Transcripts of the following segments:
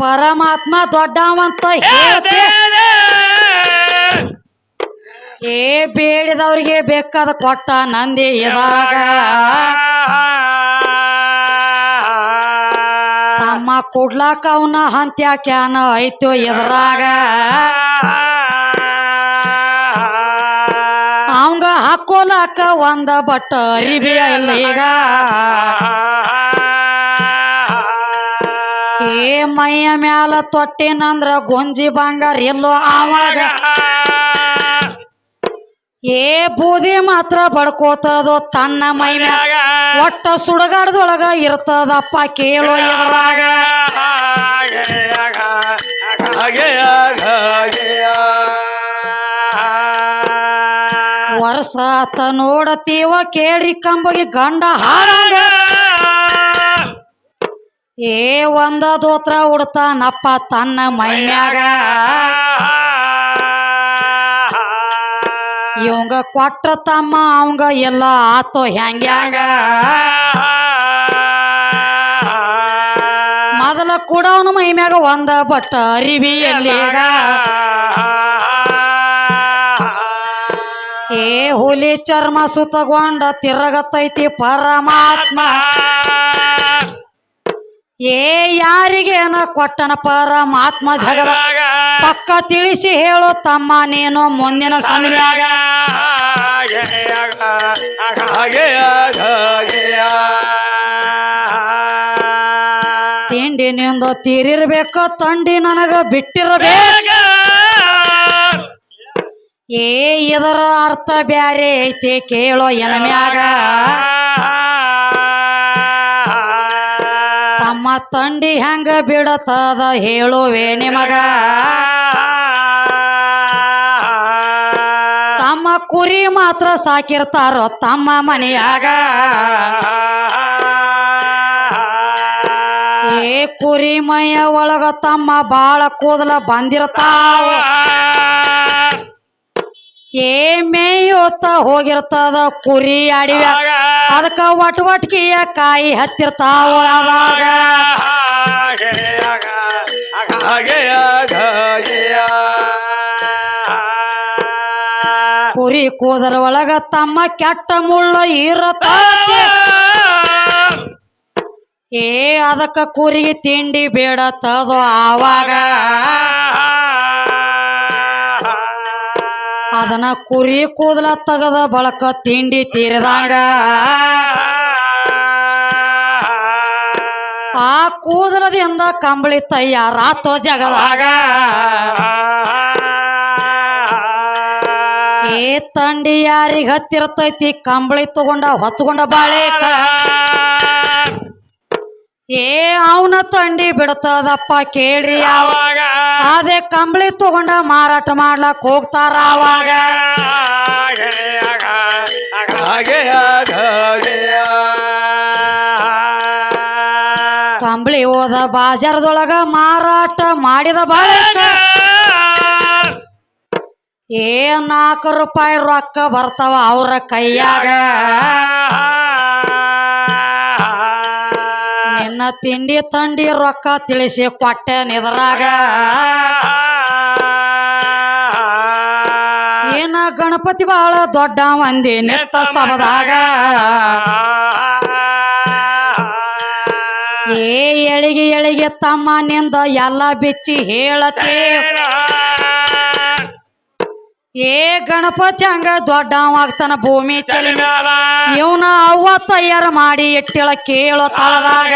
ಪರಮಾತ್ಮ ದೊಡ್ಡವಂತ. ಹೇಳ್ತಿ ಏ ಬೇಡಿದವ್ರಿಗೆ ಬೇಕಾದ ಕೊಟ್ಟ ನಂದಿ ಇದಾಗ ತಮ್ಮ ಕುಡ್ಲಾಕ ಅವನ ಹಂತ್ಯಾಕ್ಯಾನ ಐತೋ ಇದ್ರಾಗ. ಅವಂಗ ಹಾಕೋಲಾಕ ಒಂದ ಬಟ್ಟ ಅರಿಬಿ ಈಗ ಏ ಮೈಯ ಮ್ಯಾಲ ತೊಟ್ಟೇನಂದ್ರ ಗೊಂಜಿ ಬಂಗಾರ ಎಲ್ಲೋ ಆವಾಗ. ಏ ಬೂದಿ ಮಾತ್ರ ಬಡ್ಕೋತದೋ ತನ್ನ ಮೈ ಮ್ಯಾಗ ಒಟ್ಟ ಸುಡಗಾಡದೊಳಗ ಇರ್ತದಪ್ಪ ಕೇಳೋ ಎದ್ರಾಗ. ವರ್ಷ ಆತ ನೋಡತೀವ ಕೇಳ್ರಿ ಕಂಬಗೆ ಗಂಡ ಹಾಡಂಗ. ಏ ಒಂದ ದೋತ್ರ ಉಡ್ತಾನಪ್ಪ ತನ್ನ ಮೈಮ್ಯಾಗ. ಇವಂಗ ಕೊಟ್ಟ ತಮ್ಮ, ಅವಂಗ ಎಲ್ಲ ಆತೋ ಹೆಂಗ್ಯಾಗ ಮೊದಲ ಕೂಡವನ ಮೈ ಮೈಮ್ಯಾಗ ಒಂದ, ಬಟ್ಟ ಅರಿವಿ ಎಲ್ಲಿಗ. ಏ ಹುಲಿ ಚರ್ಮ ಸುತ್ತಗೊಂಡ ತಿರಗತೈತಿ ಪರಮಾತ್ಮ. ಏ ಯಾರಿಗೇನ ಕೊಟ್ಟನ ಪರಮಾತ್ಮ ಜಗದ. ಪಕ್ಕ ತಿಳಿಸಿ ಹೇಳು ತಮ್ಮ ನೀನು ಮುಂದಿನ ಸಂದಿನಾಗ ತಿಂಡಿನಿಂದ ತೀರಿರ್ಬೇಕು ತಂಡಿ ನನಗ ಬಿಟ್ಟಿರಬೇಕು. ಏ ಇದರ ಅರ್ಥ ಬ್ಯಾರೆ ಐತಿ ಕೇಳೋ ಎನಮ್ಯಾಗ ತಮ್ಮ ತಂಡಿ ಹೆಂಗ ಬಿಡತದ ಹೇಳುವೆ ನಿಮಗ. ತಮ್ಮ ಕುರಿ ಮಾತ್ರ ಸಾಕಿರ್ತಾರೋ ತಮ್ಮ ಮನೆಯಾಗ. ಏ ಕುರಿ ಮೈಯ ಒಳಗ ತಮ್ಮ ಬಾಳ ಕೂದಲ ಬಂದಿರ್ತಾವ. ಏ ಮೇಯೋತ ಹೋಗಿರ್ತದ ಕುರಿ ಅಡಿವ ಅದಕ್ಕ ವಟ್ ವಟ್ಕಿಯ ಕಾಯಿ ಹತ್ತಿರ್ತಾವ ಅವಾಗ ಕುರಿ ಕೂದಲ ಒಳಗ ತಮ್ಮ ಕೆಟ್ಟ ಮುಳ್ಳು ಇರತ್ತ. ಏ ಅದಕ್ಕ ಕುರಿಗೆ ತಿಂಡಿ ಬೇಡತ್ತದು ಆವಾಗ. ಅದನ್ನ ಕುರಿ ಕೂದಲ ತಗದ ಬಳಕ ತಿಂಡಿ ತೀರಿದಂಗ. ಆ ಕೂದಲದಿಂದ ಕಂಬಳಿ ತಯ್ಯಾರಾತೋ ಜಗದಾಗ. ಏ ತಂಡಿ ಯಾರಿಗ ಹತ್ತಿರತೈತಿ, ಕಂಬಳಿ ತಗೊಂಡ ಹೊಚ್ಕೊಂಡ ಬಾಳೆಕ. ಏ ಅವನ ತಂಡಿ ಬಿಡ್ತದಪ್ಪ ಕೇಳ್ರಿ ಯಾವಾಗ ಅದೇ ಕಂಬಳಿ ತಗೊಂಡ ಮಾರಾಟ ಮಾಡ್ಲಕ್ ಹೋಗ್ತಾರ ಅವಾಗ ಕಂಬಳಿ ಹೋದ ಬಾಜಾರದೊಳಗ ಮಾರಾಟ ಮಾಡಿದ ಬಾಳ ಏ ನಾಲ್ಕು ರೂಪಾಯಿ ರೊಕ್ಕ ಬರ್ತಾವ ಅವ್ರ ಕೈಯಾಗ. ತಿಂಡಿ ತಂಡಿ ರೊಕ್ಕ ತಿಳಿಸಿ ಕೊಟ್ಟೆ ನಿದ್ರಾಗ. ಏನ ಗಣಪತಿ ಬಾಳ ದೊಡ್ಡ ಮಂದಿ ನೆತ್ತ ಸಬದಾಗ ಏ ಎಳಿಗೆ ಎಳಿಗೆ ತಮ್ಮ ನಿಂದ ಎಲ್ಲ ಬಿಚ್ಚಿ ಹೇಳತಿ. ಏ ಗಣಪತಿ ಹಂಗ ದೊಡ್ಡವಾಗ್ತಾನ ಭೂಮಿ ತಲೆ ಇವನ ಅವ್ವ ತಯಾರ ಮಾಡಿ ಇಟ್ಟಿಳ ಕೇಳೋ ತಳದಾಗ.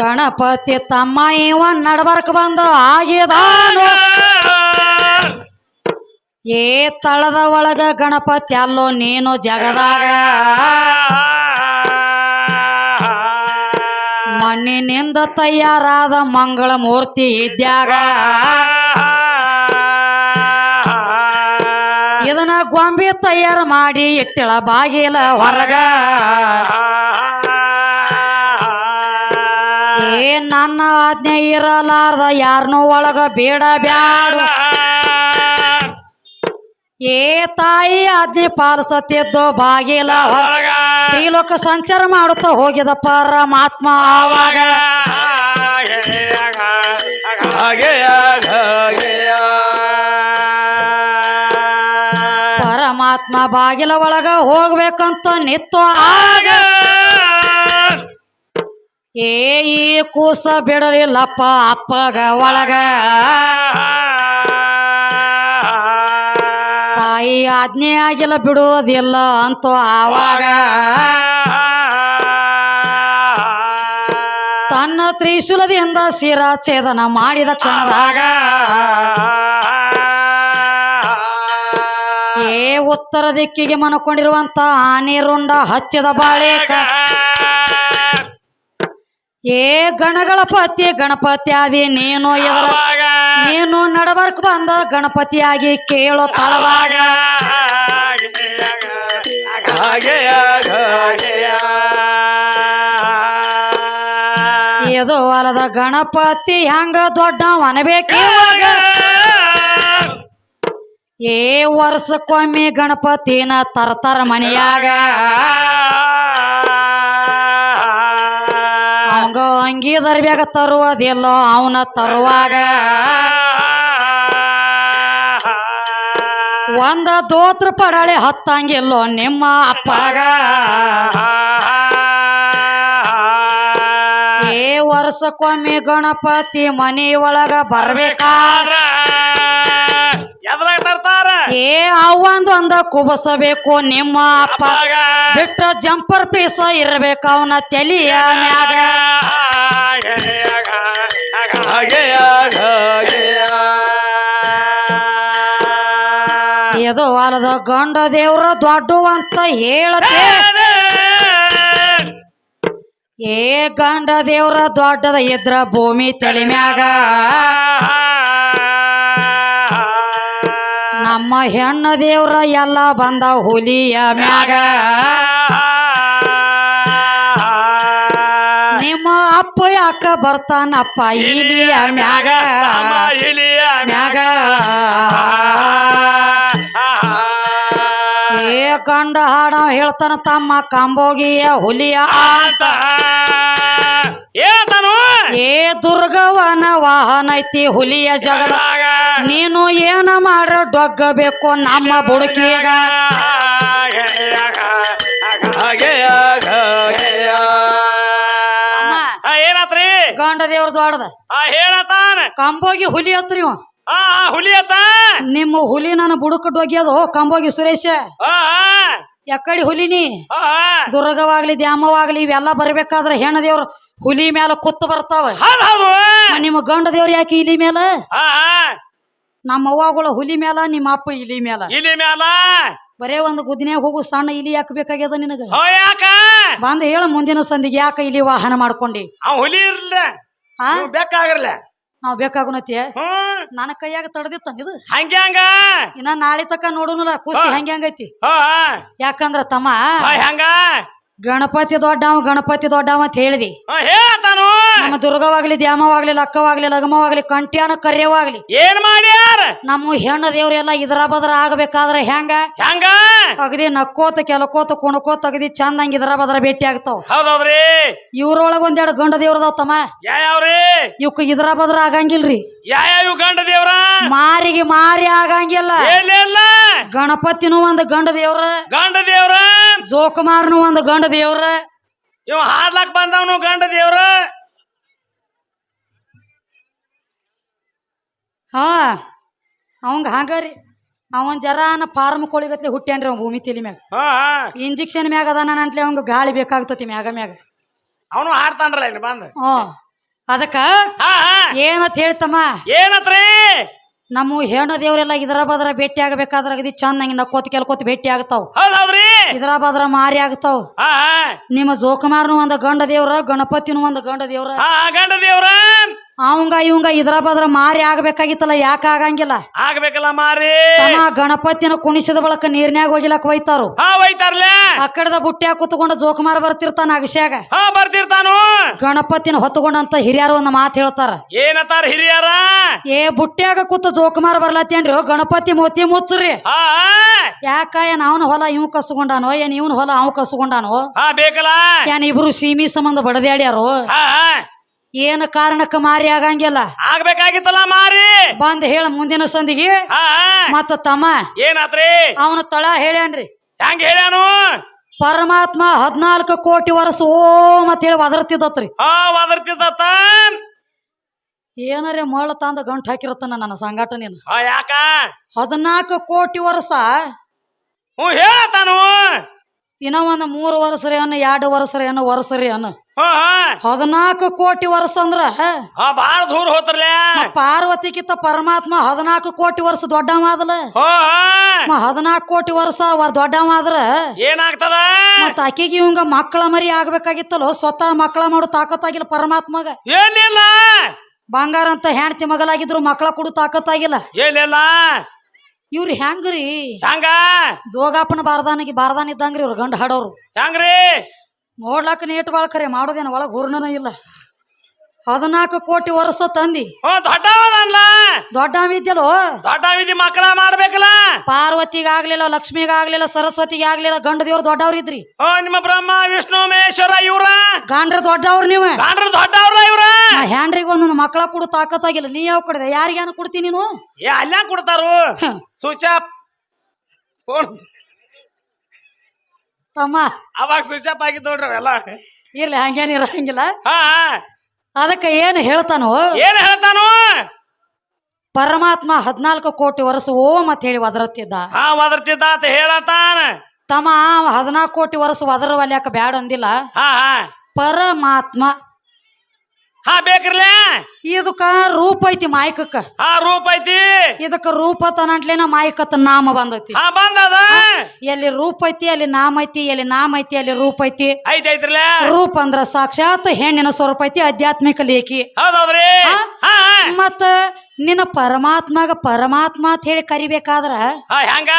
ಗಣಪತಿ ತಮ್ಮ ಇವ ನಡ್ಬರ್ಕ್ ಬಂದ ಆಗಿದಾನು. ಏ ತಳದ ಒಳಗ ಗಣಪತಿ ಅಲ್ಲೋ ನೀನು ಜಗದಾಗ. ಮಣ್ಣಿನಿಂದ ತಯಾರಾದ ಮಂಗಳ ಮೂರ್ತಿ ಇದ್ದಾಗ ಇದನ್ನ ಗೊಂಬೆ ತಯಾರು ಮಾಡಿ ಇಟ್ಟಿಳ ಬಾಗಿಲ ಹೊರಗ. ಏ, ನನ್ನ ಆಜ್ಞೆ ಇರಲಾರ್ದ ಯಾರನ್ನೂ ಒಳಗ ಬೇಡ ಬ್ಯಾಡ. ಏ ತಾಯಿ ಆಜ್ಞೆ ಪಾಲಿಸತ್ತಿದ್ದು ಬಾಗಿಲ. ಈ ಲೋಕ ಸಂಚಾರ ಮಾಡುತ್ತಾ ಹೋಗಿದ ಪರಮಾತ್ಮ. ಆವಾಗ ಪರಮಾತ್ಮ ಬಾಗಿಲ ಒಳಗ ಹೋಗ್ಬೇಕಂತ ನಿತ್ತು ಆಗ ಏ ಈ ಕೂಸ ಬಿಡಲಿಲ್ಲಪ್ಪ ಅಪ್ಪಗ ಒಳಗ. ತಾಯಿ ಆಜ್ಞೆ ಆಗಿಲ್ಲ ಬಿಡುವುದಿಲ್ಲ ಅಂತ ಆವಾಗ ತನ್ನ ತ್ರಿಶೂಲದಿಂದ ಶಿರಾಛೇದನ ಮಾಡಿದ ಕ್ಷಣದಾಗ ಏ ಉತ್ತರ ದಿಕ್ಕಿಗೆ ಮನಕೊಂಡಿರುವಂತ ಆನೆ ರುಂಡ ಹಚ್ಚಿದ ಬಾಳೆಕ ಏ ಗಣಗಳ ಪತಿ ಗಣಪತಿ ಆದಿ ನೀನು ಎದರ ನೀನು ನಡಬರ್ಕ್ ಬಂದ ಗಣಪತಿಯಾಗಿ ಕೇಳೋ ತಳವಾಗ. ಇದು ಹೊಲದ ಗಣಪತಿ ಹೆಂಗ ದೊಡ್ಡ ಅನ್ಬೇಕಿವಾಗ ಏ ವರ್ಷಕ್ಕೊಮ್ಮೆ ಗಣಪತಿನ ತರ್ತಾರ ಮನೆಯಾಗ. ಅಂಗಿ ದರ್ಬ್ಯಾಗ ತರುವುದಿಲ್ಲೋ ಅವನ ತರುವಾಗ ಒಂದ ದೋತ್ರ ಪಡಾಳೆ ಹತ್ತಂಗಿಲ್ಲೋ ನಿಮ್ಮ ಅಪ್ಪಾಗ. ಏ ವರ್ಷಕ್ಕೊಮ್ಮೆ ಗಣಪತಿ ಮನೆ ಒಳಗ ಬರ್ಬೇಕಾದ್ರ ಎದ್ರಾಗ ತರ್ತಾರ ಏ ಅವಂದ್ ಒಂದ ಕುಬಸಬೇಕು ನಿಮ್ಮ ಅಪ್ಪ ಬಿಟ್ಟ ಜಂಪರ್ ಪೀಸ ಇರ್ಬೇಕು ಅವನ ತಲಿಯ ಮ್ಯಾಗ ಹಾಗೆ ಹಾಗೆಯ ಇದು ಹೊಲದ ಗಂಡ ದೇವ್ರ ದೊಡ್ಡ ಅಂತ ಹೇಳತೆ ಏ ಗಂಡ ದೇವ್ರ ದೊಡ್ಡದ ಇದ್ರ ಭೂಮಿ ತಲೆ ಮ್ಯಾಗ ನಮ್ಮ ಹೆಣ್ಣ ದೇವ್ರ ಎಲ್ಲ ಬಂದ ಹುಲಿಯ ಮ್ಯಾಗ. ನಿಮ್ಮ ಅಪ್ಪ ಯಾಕ ಬರ್ತಾನಪ್ಪ ಇಲಿಯ ಮ್ಯಾಗ? ಮ್ಯಾಗ. ಏ ಕಂಡ ಹಾಡ ಹೇಳ್ತಾನ ತಮ್ಮ ಕಂಬೋಗಿಯ ಹುಲಿಯ ಅಂತ ಏ ದುರ್ಗವನ ವಾಹನ ಐತಿ ಹುಲಿಯ ಜಗದ. ನೀನು ಏನ ಮಾಡ ಡೊಗ್ಗಬೇಕು ನಮ್ಮ ಬುಡುಕಿಯಾಗ? ಹಾಗೆಯ ಹಾಗೆಯ ಅಮ್ಮ, ಏನಾತ್ರಿ? ಗಂಡ ದೇವ್ರ ದೊಡ್ಡದ ಆ ಹೇಳತಾನ ಕಂಬೋಗಿ ಹುಲಿ ಹತ್ರಿ ಇವ. ಹುಲಿ ಅತ್ತ? ನಿಮ್ಮ ಹುಲಿ ನನ್ನ ಬುಡಕ ಡೊಗ್ಯದು ಕಂಬೋಗಿ ಸುರೇಶ. ಎಕ್ಕಡಿ ಹುಲಿನಿ. ದುರ್ಗವಾಗ್ಲಿ ದ್ಯಾಮವಾಗ್ಲಿ ಇವೆಲ್ಲ ಬರ್ಬೇಕಾದ್ರೆ ಹೆಣ್ಣ ದೇವ್ರ ಹುಲಿ ಮ್ಯಾಲ ಕುತ್ತು ಬರ್ತಾವ. ನಿಮ್ಮ ಗಂಡ ದೇವ್ರ ಯಾಕೆ ಇಲಿ ಆ, ನಮ್ಮ ಅವ್ವಗಳ ಹುಲಿ ಮ್ಯಾಲ ನಿಮ್ಮ ಅಪ್ಪ ಇಲಿ ಮ್ಯಾಲ. ಇಲಿ ಮ್ಯಾಲ. ಬರೇ ಒಂದು ಗುದಿನ್ಯಾಗ ಹೋಗು ಸಣ್ಣ ಇಲಿ ಯಾಕೆ ಬೇಕಾಗ್ಯದ ನಿನಗ? ಬಂದ ಹೇಳ ಮುಂದಿನ ಸಂದಿಗೆ ಯಾಕ ಇಲಿ ವಾಹನ ಮಾಡ್ಕೊಂಡಿ? ಹುಲಿ ಇರ್ಲ. ಬೇಕಾಗಿರ್ಲ. ನಾವ್ ಬೇಕಾಗುನತಿ ಹ್ಮ್. ನನ್ನ ಕೈಯಾಗ ತಡದಿತ್ತ ಇದು? ಹಂಗೆ ಹಂಗ? ಇನ್ನ ನಾಳೆ ತಕ ನೋಡುನಲ್ಲ ಕುಸ್ತಿ ಹಂಗ್ಯಾಂಗೈತಿ ಹೆಂಗ್ ಹೆಂಗೈತಿ? ಹಾ. ಯಾಕಂದ್ರ ತಮ್ಮ? ಹೆಂಗ? ಗಣಪತಿ ದೊಡ್ಡವ ಗಣಪತಿ ದೊಡ್ಡವ ಅಂತ ಹೇಳಿದಿ. ಹೋ, ನಮ್ಮ ದುರ್ಗವಾಗ್ಲಿ ದ್ಯಾಮವಾಗ್ಲಿ ಲಕ್ಕವಾಗ್ಲಿ ಲಗಮವಾಗ್ಲಿ ಕಂಟ್ಯಾನ ಕರ್ಯವಾಗ್ಲಿ. ಏನ್ ಮಾಡ್ಯಾರ? ನಮ್ಮ ಹೆಣ್ಣು ದೇವ್ರೆಲ್ಲ ಇದ್ರ ಬದ್ರ ಆಗಬೇಕಾದ್ರೆ ಹೆಂಗ? ಹೆಂಗ? ಅಗದಿ ನಕ್ಕೋತ ಕೆಲಕೋತ ಕುಣಕೋತ ಅಗದಿ ಚಂದಂಗ ಇದ್ರ ಬದ್ರ ಭೇಟಿ ಆಗ್ತಾವ. ಹೌದೌದ್ರಿ. ಇವ್ರೊಳಗ ಒಂದೆರಡು ಗಂಡ ದೇವ್ರದಾವ್ ತಮ್ಮ. ಯಾವ್ಯಾವ್ರಿ? ಇವಕ್ ಇದ್ರ ಬದ್ರ ಆಗಂಗಿಲ್ರಿ. ಯಾವ್ಯಾವ ಗಂಡ ದೇವ್ರ? ಮಾರಿಗೆ ಮಾರಿ ಆಗಂಗಿಲ್ಲ. ಎಲ್ಲ ಗಣಪತಿನೂ ಒಂದು ಗಂಡ ದೇವ್ರ ಗಂಡ ದೇವ್ರ? ಜೋಕುಮಾರ್ನು ಒಂದು ಗಂಡ ದೇವ್ರ. ಇವ್ ಹಾಡ್ಲಾಕ್ ಬಂದವನು ಗಂಡ ದೇವ್ರ? ಹಾ ಅವಂಗ ಹಂಗಾರಿ ಅವನ್ ಜರಾನ ಫಾರ್ಮ್ ಕೋಳಿಗತ್ಲೆ ಹುಟ್ಟ್ಯಾನ್ರಿ ಅವ್ ಭೂಮಿ ತಿಲಿ ಮ್ಯಾಗ. ಹಾ ಇಂಜೆಕ್ಷನ್ ಮ್ಯಾಗ ಅದಾನ ಅಂತ್ಲೆ ಅವಂಗ ಗಾಳಿ ಬೇಕಾಗ್ತತಿ ಮ್ಯಾಗ ಮ್ಯಾಗ. ಅವನು ಹಾಡ್ತಾನ್ರಲ್ಲ ಇಲ್ಲಿ ಬಂದ. ಹ್ಞೂ ಅದಕ್ಕ ಹಾ ಹಾ. ಏನಂತ ಹೇಳ್ತಮ್ಮ? ಏನತ್ರಿ? ನಮ್ಮ ಹೆಣ್ಣು ದೇವರೆಲ್ಲ ಇದರ ಬದ್ರ ಭೇಟಿ ಆಗಬೇಕಾದ್ರ ಅಗದಿ ಚಂದ ಹಂಗೆ ನಕ್ಕೋತ್ ಕೆಲ್ಕೋತ್ ಭೇಟಿ ಆಗ್ತಾವ. ಹೌದೌದ್ರಿ? ಇದ್ರ ಬದ್ರ ಮಾರಿ ಆಗ್ತಾವ. ನಿಮ್ಮ ಜೋಕುಮಾರ್ನು ಒಂದು ಗಂಡ ದೇವ್ರ ಗಣಪತಿನೂ ಒಂದು ಗಂಡ ದೇವ್ರ. ಗಂಡ ದೇವ್ರ. ಅವಂಗ ಇವಂಗ ಇದ್ರ ಬದ್ರ ಮಾರಿ ಆಗ್ಬೇಕಾಗಿತ್ತಲ್ಲ ಯಾಕ ಆಗಂಗಿಲ್ಲ? ಆಗ್ಬೇಕಲ್ಲ ಮಾರಿ. ತಮ್ಮ ಗಣಪತಿನ ಕುಣಿಸಿದ ಬಳಕ ನೀರ್ನ್ಯಾಗ ಹೋಗಿಲಕ್ ಒಯ್ತಾರು. ಹಾ ಒಯ್ತಾರ್ಲೆ. ಆ ಕಡೆದ ಬುಟ್ಟ್ಯಾಗ ಕುತ್ಕೊಂಡು ಜೋಕುಮಾರ ಬರ್ತಿರ್ತಾನ ಅಗಸ್ಯಾಗ. ಹಾ ಬರ್ತಿರ್ತಾನು. ಗಣಪತಿನ ಹೊತ್ತುಕೊಂಡಂತ ಹಿರಿಯರು ಒಂದ್ ಮಾತು ಹೇಳ್ತಾರ. ಏನತ್ತಾರ ಹಿರಿಯರ? ಏ ಬುಟ್ಟ್ಯಾಗ ಕೂತ ಜೋಕುಮಾರ್ ಬರ್ಲತ್ತೇನ್ರಿ? ಗಣಪತಿ ಮೋತಿ ಮುಚ್ಚ್ರಿ. ಯಾಕ ಏನ್ ಅವನ ಹೊಲ ಇವ್ ಕಸ್ಕೊಂಡಾನೋ ಏನ್ ಇವನ್ ಹೊಲ ಅವ್ ಕಸ್ಕೊಂಡಾನೋ? ಹಾ ಬೇಕಲ್ಲ. ಏನ್ ಇಬ್ರು ಸೀಮಿ ಸಂಬಂಧ ಬಡದ್ಯಾಡ್ಯಾರು ಏನ್ ಕಾರಣಕ್ಕ ಮಾರಿ ಆಗಂಗಿಲ್ಲ? ಆಗ್ಬೇಕಾಗಿತ್ತಲ್ಲ ಮಾರಿ? ಬಂದ್ ಹೇಳ ಮುಂದಿನ ಸಂದಿಗೆ. ಮತ್ತ ತಮ್ಮ ಏನಾತ್ರಿ? ಅವನ ತಳ ಹೇಳ್ಯಾನ್ರಿ. ಹೆಂಗ್ ಹೇಳ್ಯಾನು? ಪರಮಾತ್ಮ ಹದ್ನಾಲ್ಕು ಕೋಟಿ ವರ್ಷ ಓ ಮತ್ ಹೇಳಿ ಒದರ್ತಿದ್ದತ್ರಿ. ಹಾ ಒದರ್ತಿದ್ದತ್ತ. ಏನರೇ ಮಳ ತಂದ ಗಂಟ್ ಹಾಕಿರತ್ತನ ನನ್ನ ಸಂಘಟನೆ ಯಾಕ? ಹದಿನಾಲ್ಕು ಕೋಟಿ ವರ್ಷ ಹ್ಞೂ ಹೇಳತಾನು ಇನ್ನ ಒಂದ್ ಮೂರು ವರ್ಷರಿ ಅನ್ನ ಎರಡು ಅನ್ನ ವರ್ಷರಿ ಅನ್ನ ಹಾ ಹಾ ಹದಿನಾಲ್ಕು ಕೋಟಿ ವರ್ಷ ಅಂದ್ರ ಬಾಳ ದೂರ ಹೋತ್ರಲೆ. ಪಾರ್ವತಿಕಿತ್ತ ಪರಮಾತ್ಮ ಹದಿನಾಲ್ಕು ಕೋಟಿ ವರ್ಷ ದೊಡ್ಡವ ಆದಲ ಹೋ. ಹದಿನಾಲ್ಕು ಕೋಟಿ ವರ್ಷ ಅವ್ರ ದೊಡ್ಡವ ಆದ್ರ ಏನಾಗ್ತದ? ಮತ್ತ ಆಕಿಗೆ ಇವಂಗ ಮಕ್ಕಳ ಮರಿ ಆಗ್ಬೇಕಾಗಿತ್ತಲ್ಲ ಸ್ವತಃ ಮಕ್ಕಳ ಮಾಡೋ ತಾಕತ್ತಾಗಿಲ್ಲ ಪರಮಾತ್ಮಗ. ಏನಿಲ್ಲ. ಬಂಗಾರ ಅಂತ ಹೆಂಡತಿ ಮಗಲಾಗಿದ್ರು ಮಕ್ಕಳ ಕೊಡು ತಾಕತ್ತಾಗಿಲ್ಲ. ಏನಿಲ್ಲ. ಇವ್ರು ಹೆಂಗ್ರಿ? ಹೆಂಗ? ಜೋಗಾಪನ ಬಾರದಾನಿಗೆ ಬಾರದಾನ ಇದ್ದಂಗ್ರಿ ಇವ್ರು ಗಂಡ ಹಾಡೋರು. ಹೆಂಗ್ರಿ? ನೋಡ್ಲಾಕ ನೀಟ್ ಬಾಳ್ಕರೆ ಮಾಡೋದೇನ ಒಳಗೆ ಹೂರ್ಣನ ಇಲ್ಲ. ಹದಿನಾಲ್ಕು ಕೋಟಿ ವರ್ಷ ತಂದಿ. ದೊಡ್ಡ ಇದ್ಯಲ್ಲೋ ದೊಡ್ಡ ವಿಧಿ ಮಕ್ಕಳ ಮಾಡ್ಬೇಕಲ್ಲ. ಪಾರ್ವತಿಗಾಗ್ಲಿಲ್ಲ ಲಕ್ಷ್ಮಿಗಾಗ್ಲಿಲ್ಲ ಸರಸ್ವತಿಗೆ ಆಗ್ಲಿಲ್ಲ ಗಂಡ ದೇವ್ರು ದೊಡ್ಡವ್ರ ಇದ್ರಿ ನಿಮ್ಮ ಬ್ರಹ್ಮ ವಿಷ್ಣು ಮಹೇಶ್ವರ ಇವ್ರ? ಗಂಡ್ರ ದೊಡ್ಡವ್ರ ನೀವ್? ಗಾಂಡ್ರ ದೊಡ್ಡವ್ರ ಇವ್ರ? ಹ್ಯಾಂಡ್ರಿಗೆ ಒಂದೊಂದು ಮಕ್ಕಳ ಕೊಡು ತಾಕತ್ತಾಗಿಲ್ಲ. ನೀ ಯಾವ ಕಡೆ ಯಾರಿಗೇನು ಕೊಡ್ತೀನಿ ನೀನು? ಏ ಅಲ್ಲ ಕೊಡ್ತಾರು? ಹ, ಸ್ವಿಚ್ ಫೋನ್. ತಮ್ಮ. ಅವಾಗ ಸ್ವಿಚ್ ಆಫ್ ಆಗಿದ್ ನೋಡ್ರಿ ಅವೆಲ್ಲ. ಇರ್ಲಿ ಹಂಗೇನ್ ಇರಂಗಿಲ್ಲ. ಹಾ. ಅದಕ್ಕೆ ಏನು ಹೇಳ್ತಾನೋ? ಏನ್ ಹೇಳ್ತಾನು? ಪರಮಾತ್ಮ ಹದಿನಾಲ್ಕು ಕೋಟಿ ವರ್ಷ ಓಂ ಅಂತ ಹೇಳಿ ವದರತ್ತಿದ್ದ ಹಾ ಒದರ್ತಿದ್ದ ಅಂತ ಹೇಳತಾನ ತಮ್ಮ ಹದಿನಾಲ್ಕು ಕೋಟಿ ವರ್ಷ ವದರ ಬೇಡ ಬ್ಯಾಡ ಅಂದಿಲ್ಲ. ಹಾ ಹಾ. ಪರಮಾತ್ಮ ಹಾ ಬೇಕ್ರಿ ಇದಕ್ಕ ರೂಪ ಐತಿ ಮಾಯಕಕ್ಕ. ಹಾ ರೂಪ ಐತಿ. ಇದಕ್ಕ ರೂಪ ತನಂಟ್ಲೇನ ಮಾಯಕತ್ತ ನಾಮ ಬಂದೈತಿ. ಹಾ ಬಂದದ? ಎಲ್ಲಿ ರೂಪ ಐತಿ ಅಲ್ಲಿ ನಾಮ ಐತಿ ಎಲ್ಲಿ ನಾಮ ಐತಿ ಅಲ್ಲಿ ರೂಪ ಐತಿ. ಐತಿ ಐತ್ರಲ್ಲ ರೂಪ ಅಂದ್ರ ಸಾಕ್ಷಾತ್ ಹೆಣ್ಣಿನ ಸ್ವರೂಪ ಐತಿ ಆಧ್ಯಾತ್ಮಿಕ ಲೇಖಿ. ಹೌದೌದ್ರಿ. ಮತ್ತ ನಿನ್ನ ಪರಮಾತ್ಮಗ ಪರಮಾತ್ಮ ಅಂತ ಹೇಳಿ ಕರಿಬೇಕಾದ್ರ ಹಾ ಹೆಂಗ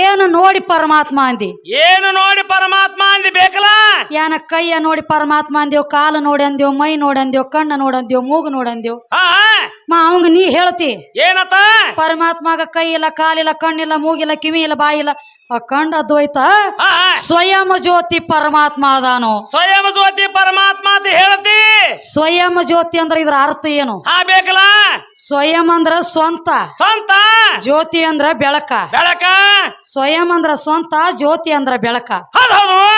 ಏನು ನೋಡಿ ಪರಮಾತ್ಮ ಅಂದಿ? ಏನು ನೋಡಿ ಪರಮಾತ್ಮ ಅಂದಿ ಬೇಕಲ್ಲ? ಯಾನ ಕೈಯ ನೋಡಿ ಪರಮಾತ್ಮ ಅಂದೇವ್ ಕಾಲು ನೋಡಿ ಅಂದೇವ್ ಮೈ ನೋಡಿ ಅಂದೇವ್ ಕಣ್ಣ ನೋಡಿ ಅಂದೇವ್ ಮೂಗು ನೋಡಿ ಅಂದೇವ್ ಹಾ ಹಾ. ಮಾ ಅವಂಗ ನೀ ಹೇಳ್ತಿ? ಏನತ್ತ? ಪರಮಾತ್ಮಗ ಕೈ ಇಲ್ಲ ಕಾಲಿಲ್ಲ ಕಣ್ಣಿಲ್ಲ ಮೂಗಿಲ್ಲ ಕಿವಿ ಇಲ್ಲ ಬಾಯಿ ಇಲ್ಲ ಆ ಕಂಡ ಅದ್ವೈತ? ಹಾ ಹಾ. ಸ್ವಯಂ ಜ್ಯೋತಿ ಪರಮಾತ್ಮ ಅದಾನು? ಸ್ವಯಂ ಜ್ಯೋತಿ ಪರಮಾತ್ಮ ಅಂತ ಹೇಳ್ತಿ? ಸ್ವಯಂ ಜ್ಯೋತಿ ಅಂದ್ರೆ ಇದ್ರ ಅರ್ಥ ಏನು? ಹಾ ಬೇಕಲ್ಲ? ಸ್ವಯಂ ಅಂದ್ರ ಸ್ವಂತ. ಸ್ವಂತ. ಜ್ಯೋತಿ ಅಂದ್ರ ಬೆಳಕ. ಬೆಳಕ. ಸ್ವಯಂ ಅಂದ್ರ ಸ್ವಂತ ಜ್ಯೋತಿ ಅಂದ್ರ ಬೆಳಕ. ಹೌದ್ ಹೌದು.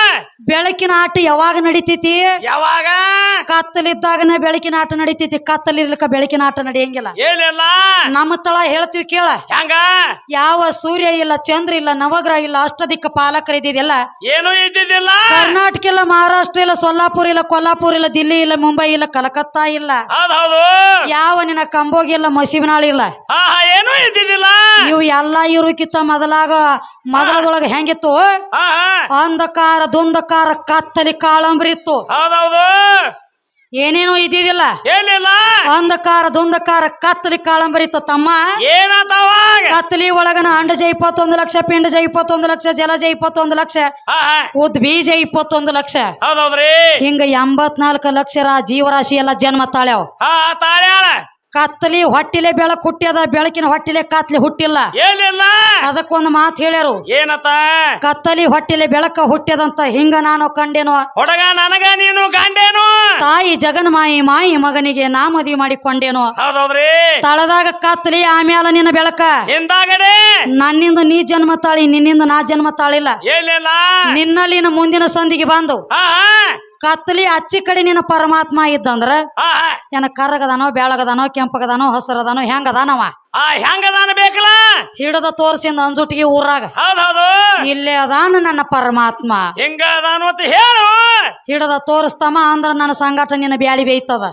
ಬೆಳಕಿನ ಆಟ ಯಾವಾಗ ನಡಿತೈತಿ? ಯಾವಾಗ? ಕತ್ತಲಿದ್ದಾಗನೇ ಬೆಳಕಿನ ಆಟ ನಡಿತೈತಿ. ಕತ್ತಲಿರ್ಲಿಕ್ಕ ಬೆಳಕಿನ ಆಟ ನಡೆಯಂಗಿಲ್ಲ. ಏನಿಲ್ಲ? ನಮ್ಮ ತಳ ಹೇಳ್ತೀವಿ ಕೇಳ. ಹೆಂಗ? ಯಾವ ಸೂರ್ಯ ಇಲ್ಲ ಚಂದ್ರ ಇಲ್ಲ ನವಗ್ರಹ ಇಲ್ಲ ಅಷ್ಟದಿಕ್ಕ ಪಾಲಕರ ಇದ್ದಿದ್ದಿಲ್ಲ? ಏನು ಇದ್ದಿದ್ದಿಲ್ಲ? ಕರ್ನಾಟಕ ಇಲ್ಲ ಮಹಾರಾಷ್ಟ್ರ ಇಲ್ಲ ಸೊಲ್ಲಾಪುರ ಇಲ್ಲ ಕೊಲ್ಲಾಪುರ ಇಲ್ಲ ದಿಲ್ಲಿ ಇಲ್ಲ ಮುಂಬೈ ಇಲ್ಲ ಕಲಕತ್ತಾ ಇಲ್ಲ. ಹೌದ್ ಯಾವ ನಿನ್ನ ಕಂಬೋಗಿ ಇಲ್ಲ ಮಸೀಬನಾಳ್ ಇಲ್ಲ. ಏನು ಇದ್ದಿದ್ದಿಲ್ಲ? ಇವು ಎಲ್ಲಾ ಇರುಕಿತ್ತ ಮೊದಲಾಗ ಮೊದಲದೊಳಗ ಹೆಂಗಿತ್ತು? ಅಂಧಕಾರ ಹಾ ದುಂಧಕಾರ ಕತ್ತಲಿ ಕಾಳಂಬರಿ ಇತ್ತು. ಹೌದೌದು. ಏನೇನೋ ಇದ್ದಿದಿಲ್ಲ ಏನಿಲ್ಲ. ಅಂಧಕಾರ ದುಂಧಕಾರ ಕತ್ತಲಿ ಕಾಳಂಬರಿ ಇತ್ತು ತಮ್ಮ. ಕತ್ತಲಿ ಒಳಗನ ಜೈ ಇಪ್ಪತ್ತೊಂದು ಲಕ್ಷ ಪಿಂಡ ಪಿಂಡಜ ಇಪ್ಪತ್ತೊಂದು ಲಕ್ಷ ಜಲ ಜೈ ಇಪ್ಪತ್ತೊಂದು ಲಕ್ಷ ಉದ್ ಬೀಜ ಇಪ್ಪತ್ತೊಂದು ಲಕ್ಷ. ಹೌದೌದ್ರಿ. ಹಿಂಗ ಎಂಬತ್ನಾಲ್ಕು ಲಕ್ಷ ರಾ- ಜೀವರಾಶಿ ಎಲ್ಲ ಜನ್ಮ ತಾಳ್ಯಾವ. ತಾಳ್ಯಾಳ. ಕತ್ತಲಿ ಹೊಟ್ಟಿಲೆ ಬೆಳಕು ಹುಟ್ಟ್ಯದ ಬೆಳಕಿನ ಹೊಟ್ಟಿಲೆ ಕತ್ಲಿ ಹುಟ್ಟಿಲ್ಲ. ಏನಿಲ್ಲ? ಅದಕ್ಕೊಂದು ಮಾತು ಹೇಳ್ಯಾರು. ಏನತ್ತ? ಕತ್ತಲಿ ಹೊಟ್ಟಿಲೆ ಬೆಳಕ ಹುಟ್ಟ್ಯದಂತ ಹಿಂಗ ನಾನು ಕಂಡೇನು? ಹುಡುಗ ನನಗ ನೀನು ಗಂಡೇನು? ತಾಯಿ ಜಗನ್ಮಾಯಿ ಮಾಯಿ ಮಗನಿಗೆ ನಾಮದಿ ಮದುವೆ ಮಾಡಿಕೊಂಡೇನೋ? ಹೌದೌದ್ರಿ. ತಳದಾಗ ಕತ್ತಲಿ ಆಮ್ಯಾಲ ನಿನ್ನ ಬೆಳಕ? ಹಿಂದಾಗಡೆ? ನನ್ನಿಂದ ನೀ ಜನ್ಮ ತಾಳಿ ನಿನ್ನಿಂದ ನಾ ಜನ್ಮ ತಾಳಿಲ್ಲ. ಏನಿಲ್ಲ? ನಿನ್ನಲ್ಲಿ ನಿನ್ನ ಮುಂದಿನ ಸಂದಿಗೆ ಬಂದು. ಕತ್ತಲಿ ಅಚ್ಚಿ ಕಡೆ ನಿನ್ನ ಪರಮಾತ್ಮ ಇದ್ದಂದ್ರ ಏನ ಕರ್ರಗದಾನೋ ಬೆಳಗದಾನೋ ಕೆಂಪಗದಾನೋ ಹಸರದಾನೋ ಹೆಂಗದಾನವ ಆ ಹೆಂಗದಾನ ಬೇಕಲ್ಲ? ಹಿಡದ ತೋರ್ಸಿಂದ ಅಂಜುಟಿಗೆ ಊರಾಗ. ಹೌದೌದು. ಇಲ್ಲೇ ಅದಾನ ನನ್ನ ಪರಮಾತ್ಮ. ಹಿಂಗ ಅದಾನು ಅಂತ ಹೇಳು. ಹಿಡದ ತೋರಿಸ್ತಮ್ಮ ಅಂದ್ರ ನನ್ನ ಸಂಘಟನೆನ ಬ್ಯಾಳಿ ಬೇಯ್ತದ.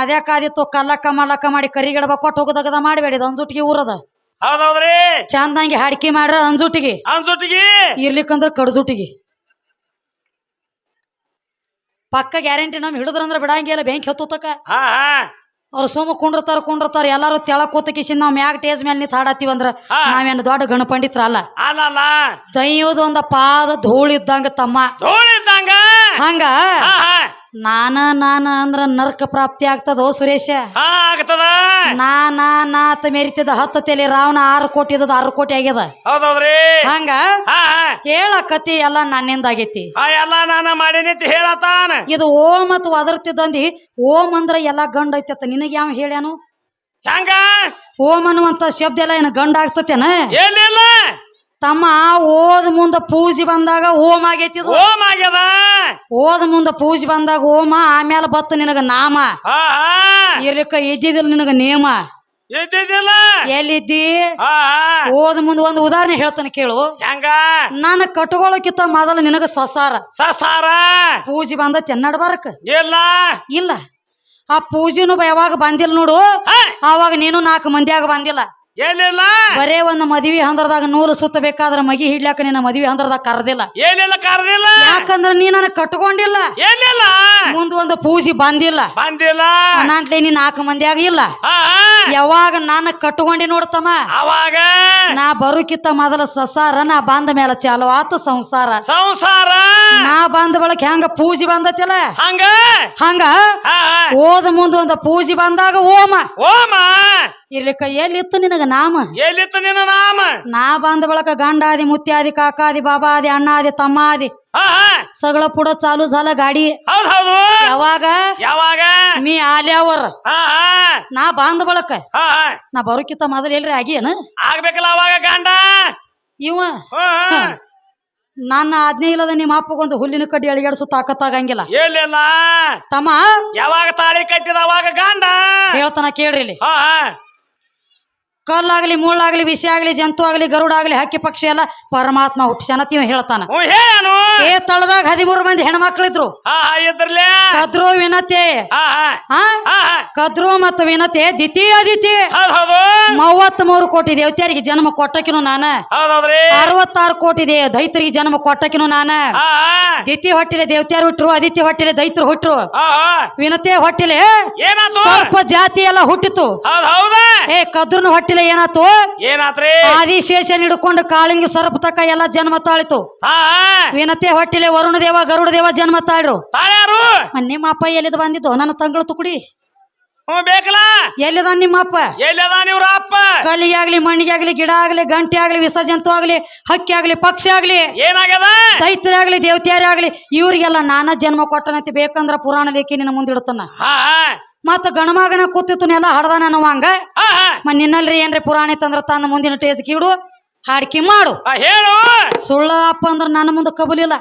ಅದೇ ಕಾದಿತ್ತು ಕಲ್ಲಕ್ಕ ಮಲ್ಲಕ್ಕ ಮಾಡಿ ಕರಿಗಡಬ ಕೊಟ್ಟು ಹೋಗದಗದ ಮಾಡಬೇಡಿ ಅಂಜುಟಿಗೆ ಊರದ. ಹೌದೌದ್ರಿ. ಚಂದಂಗಿ ಹಾಡಿಕೆ ಮಾಡ್ರ ಅಂಜುಟಿಗೆ ಅಂಜುಟಿಗೆ ಇರ್ಲಿಕ್ಕಂದ್ರ ಕಡ್ಜುಟಿಗೆ ಪಕ್ಕ ಗ್ಯಾರಂಟಿ ನಮ್ ಹಿಡಿದ್ರಂದ್ರ ಬಿಡಂಗಿಲ್ಲ ಬೆಂಕಿ ಹೆತ್ತೋತಕ ಹಾ ಹಾ. ಅವ್ರು ಸುಮ್ಮ ಕುಂಡ್ರತಾರ ಕುಂಡ್ರತಾರ ಎಲ್ಲಾರು ತೆಳ ಕೂತಕಿಸಿಂದ ನಾವ್ ಮ್ಯಾಗ ಟೇಜ್ ಮೇಲೆ ನಿಂತ ಹಾಡತ್ತೀವಿ ಅಂದ್ರ ಹಾ. ನಾವೇನು ದೊಡ್ಡ ಗಣಪಂಡಿತ್ರ ಅಲ್ಲ. ಅಲ್ಲಲ್ಲ ದೈವದ ಒಂದ ಪಾದ ಧೂಳಿದ್ದಂಗ ತಮ್ಮ. ಧೂಳಿದ್ದಂಗ? ಹಂಗ? ಹಾ ಹಾ. ನಾನ ನಾನ ಅಂದ್ರ ನರ್ಕ ಪ್ರಾಪ್ತಿ ಆಗ್ತದೋ ಸುರೇಶ? ಹಾ ಆಗ್ತದ. ನಾ ನಾ ಮೆರಿತಿದ ಹತ್ತು ತಲೆ ರಾವಣ ಆರು ಕೋಟಿ ಇದ್ದದ ಆರು ಕೋಟಿ ಆಗ್ಯದ. ಹೌದೌದ್ರಿ. ಹಂಗ? ಹಾ ಹೇಳ ಕತಿ ಎಲ್ಲ ನನ್ನಿಂದ ಆಗೈತಿ ಹಾ ಎಲ್ಲ ನಾನ ಮಾಡೀನಿ ಅಂತ ಹೇಳತಾನ ಇದು ಓಂ ಮತ್ತು ಒದರ್ತಿದ್ದಂದಿ ಓಂ ಅಂದ್ರ ಎಲ್ಲ ಗಂಡ ಐತತ್ತ ನಿನಗೆ ಯಾವ ಹೇಳ್ಯಾನು? ಹೆಂಗ? ಓಂ ಅನ್ನುವಂತ ಶಬ್ದ ಎಲ್ಲ ಏನ ಗಂಡ ಆಗ್ತತೇನ ತಮ್ಮ ಓದ್ ಮುಂದ ಪೂಜೆ ಬಂದಾಗ ಓಮ ಆಗೈತಿ ಇದು ಓಮ್ ಆಗ್ಯದ ಓದ್ ಮುಂದ ಪೂಜೆ ಬಂದಾಗ ಓಮ ಆಮೇಲೆ ಬತ್ತ ನಿನಗ ನಾಮ. ಹಾ ಇರ್ಲಿಕ್ಕ ಇದ್ದಿದಿಲ್ಲ ನಿನಗ ನೇಮ. ಇದ್ದಿದ್ದಿಲ್ಲ? ಎಲ್ಲಿದ್ದಿ? ಹಾ ಓದ್ ಮುಂದ ಒಂದು ಉದಾಹರಣೆ ಹೇಳ್ತಾನೆ ಕೇಳು. ಹೆಂಗ? ನಾನು ಕಟ್ಕೊಳ್ಳೋಕಿತ್ತ ಮೊದಲು ನಿನಗ ಸಸಾರ. ಸಸಾರ? ಪೂಜೆ ಬಂದ ನಡ್ಬಾರಕ್ ಇಲ್ಲ. ಇಲ್ಲ. ಆ ಪೂಜೆನು ಯಾವಾಗ ಬಂದಿಲ್ಲ ನೋಡು. ಹಾ, ಆವಾಗ ನೀನು ನಾಲ್ಕು ಮಂದಿಯಾಗ ಬಂದಿಲ್ಲ. ಎಲ್ಲಿಲ್ಲ ಬರೇ ಒಂದು ಮದ್ವಿ ಹಂದ್ರದಾಗ ನೂಲು ಸುತ್ತಬೇಕಾದ್ರ ಮಗಿ ಹಿಡ್ಲಾಕ ನಿನ್ನ ಮದ್ವಿ ಹಂದ್ರದಾಗ ಕರ್ದಿಲ್ಲ. ಏನಿಲ್ಲ ಕರ್ದಿಲ್ಲ? ಯಾಕಂದ್ರೆ ನೀ ನನಗ್ ಕಟ್ಕೊಂಡಿಲ್ಲ. ಏನಿಲ್ಲ? ಮುಂದ್ ಒಂದು ಪೂಜೆ ಬಂದಿಲ್ಲ. ಬಂದಿಲ್ಲ? ನಾನ್ಲೆ ನೀನ್ ನಾಲ್ಕು ಮಂದಿಯಾಗ ಇಲ್ಲ. ಹಾ ಹಾ. ಯಾವಾಗ ನಾನು ಕಟ್ಕೊಂಡಿ ನೋಡ್ತಮ್ಮ? ಅವಾಗ? ನಾ ಬರುಕಿತ್ತ ಮೊದಲ ಸಸಾರ ನಾ ಬಂದ ಮೇಲೆ ಚಾಲು ಆತ ಸಂಸಾರ. ಸಂಸಾರ? ನಾ ಬಂದ ಬಳಕ ಹೆಂಗ ಪೂಜೆ ಬಂದತಿಲ್ಲ? ಹಂಗ? ಹಂಗ. ಓದ ಮುಂದ ಒಂದು ಪೂಜೆ ಬಂದಾಗ ಓಮ ಓಮ ಇರ್ಲಿಕ್ಕ ಎಲ್ಲಿತ್ತು ನಿನಗ ನಾಮ? ಎಲ್ಲಿತ್ತು ನಿನ್ನ ನಾಮ? ನಾ ಬಂದ ಬಳಕ ಗಂಡಾದಿ ಮುತ್ಯಾದಿ ಕಾಕಾದಿ ಬಾಬಾದಿ ಅಣ್ಣಾದಿ ತಮ್ಮಾದಿ. ತಮ್ಮ ಆದಿ ಸಗಳ ಪುಡ ಚಾಲು ಸಾಲ ಗಾಡಿ. ಯಾವಾಗ? ಯಾವಾಗ? ಮೀ ಆಲ್ಯಾವರ್. ನಾ ಬಂದ ಬಳಕ. ನಾ ಬರೋಕಿತ್ತ ಮೊದಲು ಎಲ್ರಿ ಆಗ್ಯಾನ? ಆಗ್ಬೇಕಲ್ಲ ಅವಾಗ ಗಂಡ. ಇವ. ನನ್ನ ಆಜ್ಞೆ ಇಲ್ಲದ ನಿಮ್ಮ ಅಪ್ಪಗೊಂದು ಹುಲ್ಲಿನ ಕಡ್ಡಿ ಅಳಿಗಾಡ್ಸು ತಾಕತ್ತಾಗಂಗಿಲ್ಲ ತಮ್ಮ? ಯಾವಾಗ ತಾಳಿ ಕಟ್ಟಿದ ಅವಾಗ ಗಂಡ? ಹೇಳ್ತಾನ ಕೇಳ್ರಿ ಇಲ್ಲಿ. ಕಲ್ಲಾಗ್ಲಿ ಮುಳ್ಳಾಗ್ಲಿ ವಿಷ ಆಗ್ಲಿ ಜಂತು ಆಗ್ಲಿ ಗರುಡ ಆಗ್ಲಿ ಹಕ್ಕಿ ಪಕ್ಷಿ ಎಲ್ಲ ಪರಮಾತ್ಮ ಹುಟ್ಟಿಸ್ಯಾನ ಇವ ಹೇಳ್ತಾನ. ಹ್ಞೂ ಏ ತಳದಾಗ ಹದಿಮೂರು ಮಂದಿ ಹೆಣ್ಮಕ್ಳಿದ್ರು. ಹಾ ಹಾ ಇದ್ರಲ್ಲೇ ಕದ್ರು ವಿನತೆ. ಹಾ ಹಾ. ಹಾ? ಹಾ ಹಾ. ಕದ್ರು ಮತ್ತು ವಿನತೆ ದಿತಿ ಅದಿತಿ. ಹೌದ್ ಹೌದು. ಮೂವತ್ತ್ ಮೂರು ಕೋಟಿ ದೇವತೆಯರಿಗೆ ಜನ್ಮ ಕೊಟ್ಟಕಿನು ನಾನ. ಅರವತ್ತಾರು ಕೋಟಿ ದೇ ದೈತರಿಗೆ ಜನ್ಮ ಕೊಟ್ಟಕಿನು ನಾನ. ಹಾ ಹಾ. ದಿತಿ ಹೊಟ್ಟಿಲೆ ದೇವತೆಯರು ಹುಟ್ರು ಅದಿತಿ ಹೊಟ್ಟಿಲೆ ದೈತರು ಹುಟ್ರು. ಹಾ ಹಾ. ವಿನತೆ ಹೊಟ್ಟಿಲೆ ಏನಾತು? ಸ್ವಲ್ಪ ಜಾತಿ ಎಲ್ಲ ಹುಟ್ಟಿತು. ಹೌದು ಹೌದ. ಏ ಕದ್ರನ ಹೊಟ್ಟಿಲೆ ಏನಾತು ಏನಾತ್ರಿ? ಆದಿಶೇಷನ್ ಹಿಡ್ಕೊಂಡು ಕಾಳಿಂಗಿ ಸರ್ಪ ತಕ್ಕ ಎಲ್ಲ ಜನ್ಮ ತಾಳಿತು. ವಿನತೆ ಹೊಟ್ಟಿಲೆ ವರುಣ ದೇವ ಗರುಡ ದೇವ ಜನ್ಮ ತಾಳ್ರು. ನಿಮ್ಮ ಅಪ್ಪ ಎಲ್ಲಿದ ಬಂದಿದ್ದು? ನನ್ನ ತಂಗಳು ತುಕುಡಿ. ಬೇಕಲ್ಲ? ಎಲ್ಲಿದ ನಿಮ್ಮ ಅಪ್ಪ? ಎಲ್ಲದ ನೀವ್ರ ಅಪ್ಪ? ಕಲ್ಲಿಗೆ ಆಗ್ಲಿ ಮಣ್ಣಿಗೆ ಆಗ್ಲಿ ಗಿಡ ಆಗ್ಲಿ ಗಂಟೆ ಆಗ್ಲಿ ವಿಸರ್ಜಂತು ಆಗ್ಲಿ ಹಕ್ಕಿ ಆಗ್ಲಿ ಪಕ್ಷಿ ಆಗ್ಲಿ ಆಗ್ಲಿ ದೈತ್ಯರಾಗ್ಲಿ ಆಗ್ಲಿ ಇವ್ರಿಗೆಲ್ಲ ನಾನಾ ಜನ್ಮ ಕೊಟ್ಟನಂತೆ ಬೇಕಂದ್ರ ಪುರಾಣ ಲೇಖಿ ನಿನ್ನ ಮುಂದಿಡ್ತಾನ. ಮತ್ತ ಗಣಮಗನ ಕೂತಿತ್ತು ಹಡ್ದಾನ ಅನ್ನುವಂಗ ಹಾ ಹಾ. ಮ ನಿನ್ನಲ್ರಿ ಏನ್ರಿ ಪುರಾಣ ತಂದ್ರ ತಂದ ಮುಂದಿನ ಟೇಜ್ ಕಿಡು ಹಾಡ್ಕಿ ಮಾಡು. ಹೇಳು. ಸುಳ್ಳ ಅಪ್ಪ ಅಂದ್ರ ನನ್ನ ಮುಂದೆ ಕಬಲಿಲ್ಲ.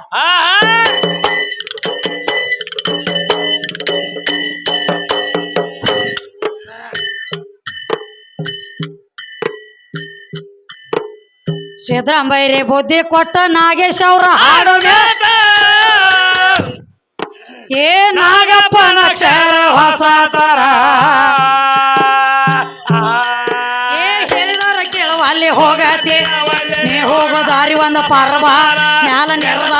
ಸಿದ್ದರಾಮಯ್ಯ ಬುದ್ಧಿ ಕೊಟ್ಟ ನಾಗೇಶ್ ಅವ್ರ ಹಾಡು ಬೇಕ. ಏ ನಾಗಪ್ಪನ ಕ್ಷರ ಹೊಸ ತರ. ಏ ಹೇಳಿದಾರ ಕೇಳುವ, ಅಲ್ಲಿ ಹೋಗತಿ. ನೀ ಹೋಗೋ ದಾರಿ ಒಂದು ಪರ್ವ, ಮ್ಯಾಲ ನೆಲದ